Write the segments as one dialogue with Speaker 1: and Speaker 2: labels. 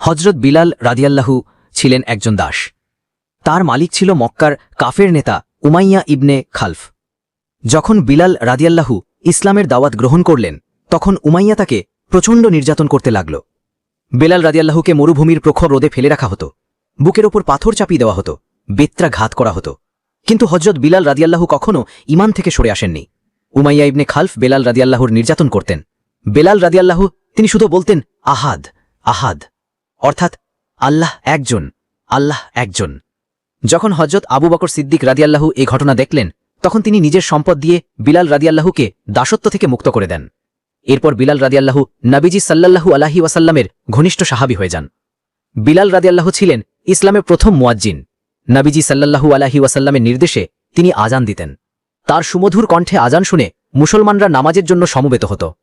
Speaker 1: হজরত বিলাল রাদিয়াল্লাহু ছিলেন একজন দাস। তার মালিক ছিল মক্কার কাফের নেতা উমাইয়া ইবনে খালফ। যখন বিলাল রাদিয়াল্লাহু ইসলামের দাওয়াত গ্রহণ করলেন, তখন উমাইয়া তাকে প্রচণ্ড নির্যাতন করতে লাগল। বেলাল রাদিয়াল্লাহুকে মরুভূমির প্রখর রোদে ফেলে রাখা হতো, বুকের ওপর পাথর চাপিয়ে দেওয়া হতো বেত্রা ঘাত করা হতো। কিন্তু হজরত বিলাল রাদিয়াল্লাহু কখনও ইমান থেকে সরে আসেননি। উমাইয়া ইবনে খালফ বেলাল রাদিয়াল্লাহুর নির্যাতন করতেন। বেলাল রাদিয়াল্লাহু, তিনি শুধু বলতেন, আহাদ আহাদ। অর্থাৎ আল্লাহ একজন আল্লাহ একজন। যখন হজরত আবু বকর সিদ্দিক রাদিয়াল্লাহু এই ঘটনা দেখলেন, তখন তিনি নিজের সম্পদ দিয়ে বিলাল রাদিয়াল্লাহুকে দাসত্ব থেকে মুক্ত করে দেন। এরপর বিলাল রাদিয়াল্লাহু নাবিজি সাল্লাল্লাহু আলাহি ওয়াসাল্লামের ঘনিষ্ঠ সাহাবি হয়ে যান। বিলাল রাদিয়াল্লাহু ছিলেন ইসলামের প্রথম মুয়াজ্জিন। নাবিজি সাল্লাল্লাহু আলাহি ওয়াসাল্লামের নির্দেশে তিনি আজান দিতেন। তার সুমধুর কণ্ঠে আজান শুনে মুসলমানরা নামাজের জন্য সমবেত হতো।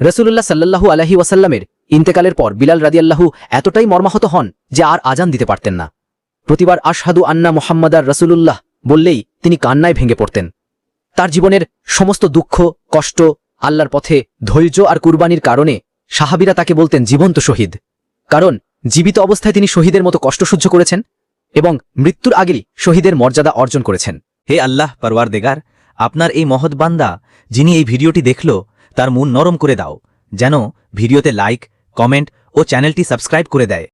Speaker 1: রসুল্লাহ সাল্লাল্লাহু আলাহি ওয়াসাল্লামের ইন্তেকালের পর বিলাল রাদিয়াল্লাহু এতটাই মর্মাহত হন যে আর আজান দিতে পারতেন না। প্রতিবার আশহাদু আন্না মোহাম্মদার রসুলুল্লাহ বললেই তিনি কান্নায় ভেঙে পড়তেন। তার জীবনের সমস্ত দুঃখ, কষ্ট, আল্লাহর পথে ধৈর্য আর কুরবানির কারণে সাহাবিরা তাকে বলতেন জীবন্ত শহীদ। কারণ জীবিত অবস্থায় তিনি শহীদের মতো কষ্ট সহ্য করেছেন এবং মৃত্যুর আগেই শহীদের মর্যাদা অর্জন করেছেন।
Speaker 2: হে আল্লাহ পরওয়ার দেগার আপনার এই মহৎ বান্দা যিনি এই ভিডিওটি দেখল, তার মন নরম করে দাও, যেন ভিডিওতে লাইক কমেন্ট ও চ্যানেলটি সাবস্ক্রাইব করে দেয়